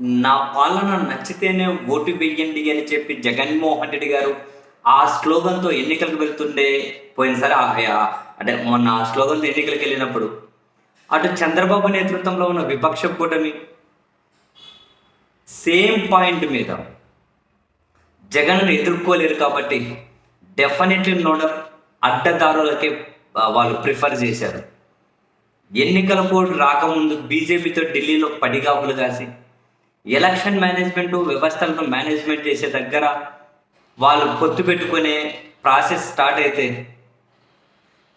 నా పాలన నచ్చితేనే ఓటు వేయండి అని చెప్పి జగన్మోహన్ రెడ్డి గారు ఆ స్లోగన్తో ఎన్నికలకు వెళ్తుండే పోయినసారి అంటే మొన్న ఆ స్లోగన్తో ఎన్నికలకు వెళ్ళినప్పుడు అటు చంద్రబాబు నేతృత్వంలో ఉన్న విపక్ష కూటమి సేమ్ పాయింట్ మీద జగన్ను ఎదుర్కోలేరు కాబట్టి డెఫినెట్లీ నోడ అడ్డదారులకే వాళ్ళు ప్రిఫర్ చేశారు. ఎన్నికల కోడ్ రాకముందు బీజేపీతో ఢిల్లీలో పడిగాపులు కాసి ఎలక్షన్ మేనేజ్మెంట్ వ్యవస్థలను మేనేజ్మెంట్ చేసే దగ్గర వాళ్ళు పొత్తు పెట్టుకునే ప్రాసెస్ స్టార్ట్ అయితే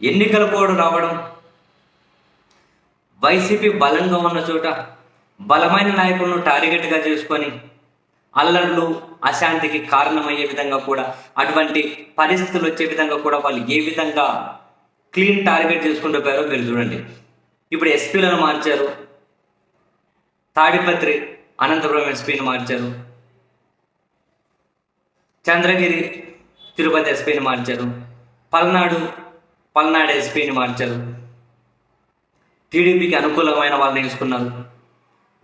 ఎన్నికల కోడ్ రావడం వైసీపీ బలంగా ఉన్న చోట బలమైన నాయకులను టార్గెట్గా చేసుకొని అల్లర్లు అశాంతికి కారణమయ్యే విధంగా కూడా అటువంటి పరిస్థితులు వచ్చే విధంగా కూడా వాళ్ళు ఏ విధంగా క్లీన్ టార్గెట్ చేసుకుంటూ పోయారో మీరు చూడండి. ఇప్పుడు ఎస్పీలను మార్చారు తాడిపత్రి అనంతపురం ఎస్పీని మార్చారు. చంద్రగిరి తిరుపతి ఎస్పీని మార్చారు. పల్నాడు పల్నాడు ఎస్పీని మార్చారు. టీడీపీకి అనుకూలమైన వాళ్ళని ఎంచుకున్నారు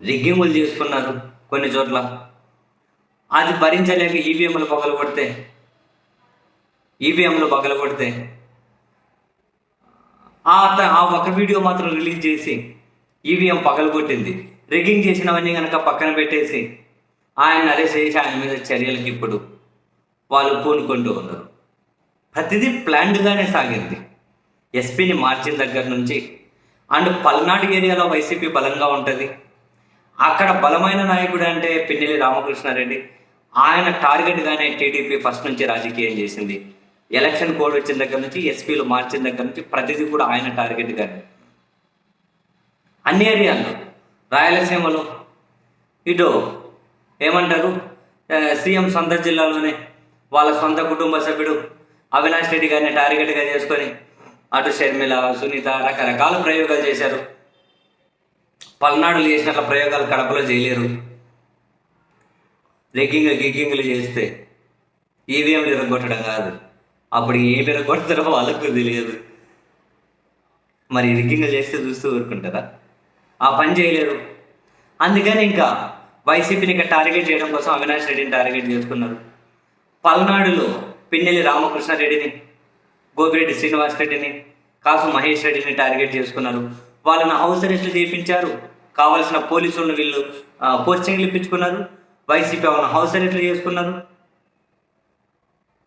రిగ్గింగులు చేసుకున్నారు కొన్ని చోట్ల. అది భరించలేక ఈవీఎంలు పగలు కొడితే ఈవీఎంలు పగలు కొడితే ఆ ఆ ఒక వీడియో మాత్రం రిలీజ్ చేసి ఈవీఎం పగలగొట్టింది రిగ్గింగ్ చేసినవన్నీ కనుక పక్కన పెట్టేసి ఆయన అరెస్ట్ చేసి ఆయన మీద చర్యలకి ఇప్పుడు వాళ్ళు పూనుకుంటూ ఉన్నారు. ప్రతిదీ ప్లాన్డ్గానే సాగింది. ఎస్పీని మార్చిన దగ్గర నుంచి అండ్ పల్నాడు ఏరియాలో వైసీపీ బలంగా ఉంటుంది. అక్కడ బలమైన నాయకుడు అంటే పిన్నెల్లి రామకృష్ణారెడ్డి. ఆయన టార్గెట్గానే టీడీపీ ఫస్ట్ నుంచి రాజకీయం చేసింది. ఎలక్షన్ కోడ్ వచ్చిన దగ్గర నుంచి ఎస్పీలు మార్చిన దగ్గర నుంచి ప్రతిదీ కూడా ఆయన టార్గెట్గానే అన్ని ఏరియాల్లో రాయలసీమలో. ఇటు ఏమంటారు? సీఎం సొంత జిల్లాలోనే వాళ్ళ సొంత కుటుంబ సభ్యుడు అవినాష్ రెడ్డి గారిని టార్గెట్గా చేసుకొని అటు షర్మిల సునీత రకరకాల ప్రయోగాలు చేశారు. పల్నాడులు చేసినట్ల ప్రయోగాలు కడపలో చేయలేరు. రెగ్గింగ్ గిగ్గింగ్లు చేస్తే ఈవీఎంలు ఎరగొట్టడం కాదు. అప్పుడు ఏం ఎరగొడతారో వాళ్ళకు తెలియదు. మరి రిగ్గింగ్లు చేస్తే చూస్తూ ఊరుకుంటారా? ఆ పని చేయలేరు. అందుకని ఇంకా వైసీపీని ఇంకా టార్గెట్ చేయడం కోసం అవినాష్ రెడ్డిని టార్గెట్ చేసుకున్నారు. పల్నాడులో పిన్నెల్లి రామకృష్ణారెడ్డిని గోపిరెడ్డి శ్రీనివాస్ రెడ్డిని కాసు మహేష్ రెడ్డిని టార్గెట్ చేసుకున్నారు. వాళ్ళని హౌస్ అరెస్టులు చేయించారు కావాల్సిన పోలీసులను వీళ్ళు పోస్టింగ్లు ఇప్పించుకున్నారు. వైసీపీ వాళ్ళని హౌస్ అరెస్టులు చేసుకున్నారు.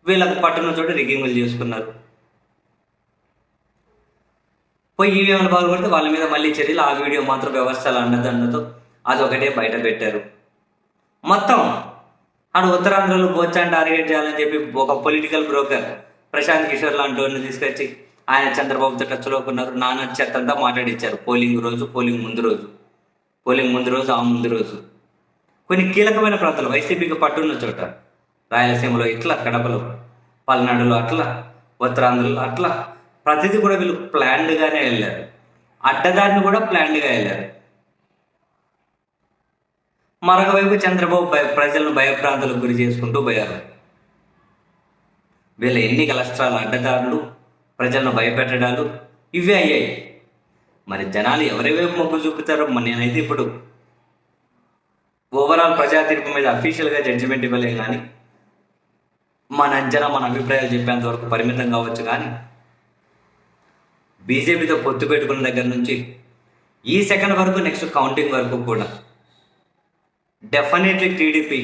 వీళ్ళకు పట్టున్న చోట రిగింగులు చేసుకున్నారు. పోయి ఈవీఎంలు బాగుపడితే వాళ్ళ మీద మళ్ళీ చర్యలు ఆ వీడియో మాత్రం వ్యవస్థలు అన్నదండతో అదొకటే బయట పెట్టారు. మొత్తం ఆడు ఉత్తరాంధ్రలో బొచ్చాన్ని టార్గెట్ చేయాలని చెప్పి ఒక పొలిటికల్ బ్రోకర్ ప్రశాంత్ కిషోర్ లాంటి వాడిని తీసుకొచ్చి ఆయన చంద్రబాబుతో టచ్లో ఉన్నారు. నాన్న చెత్త అంతా పోలింగ్ రోజు పోలింగ్ ముందు రోజు. పోలింగ్ ముందు రోజు ఆ ముందు రోజు. కొన్ని కీలకమైన ప్రాంతాలు వైసీపీకి పట్టున్న చోట రాయలసీమలో ఇట్లా కడపలో పల్నాడులో అట్లా ఉత్తరాంధ్రలో అట్లా ప్రతిదీ కూడా వీళ్ళు ప్లాన్డ్గానే వెళ్ళారు. అడ్డదారిని కూడా ప్లాన్డ్గా వెళ్ళారు. మరొక వైపు చంద్రబాబు భయ ప్రజలను భయప్రాంతాలకు గురి చేసుకుంటూ పోయారు. వీళ్ళ ఎన్ని అస్త్రాల అడ్డదారులు ప్రజలను భయపెట్టడాలు ఇవే అయ్యాయి. మరి జనాలు ఎవరివైపు మొగ్గు చూపుతారో నేనైతే ఇప్పుడు ఓవరాల్ ప్రజా తీర్పు మీద అఫీషియల్గా జడ్జిమెంట్ ఇవ్వలేం కానీ మన అంచనా మన అభిప్రాయాలు చెప్పేంత వరకు పరిమితం కావచ్చు కానీ బీజేపీతో పొత్తు పెట్టుకున్న దగ్గర నుంచి ఈ సెకండ్ వరకు నెక్స్ట్ కౌంటింగ్ వరకు కూడా. డెఫినెట్లీ టీడీపీ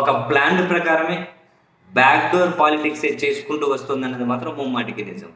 ఒక ప్లాన్ ప్రకారమే బ్యాక్డోర్ పాలిటిక్స్ చేసుకుంటూ వస్తుందన్నది మాత్రం ముమ్మాటికి నిజం.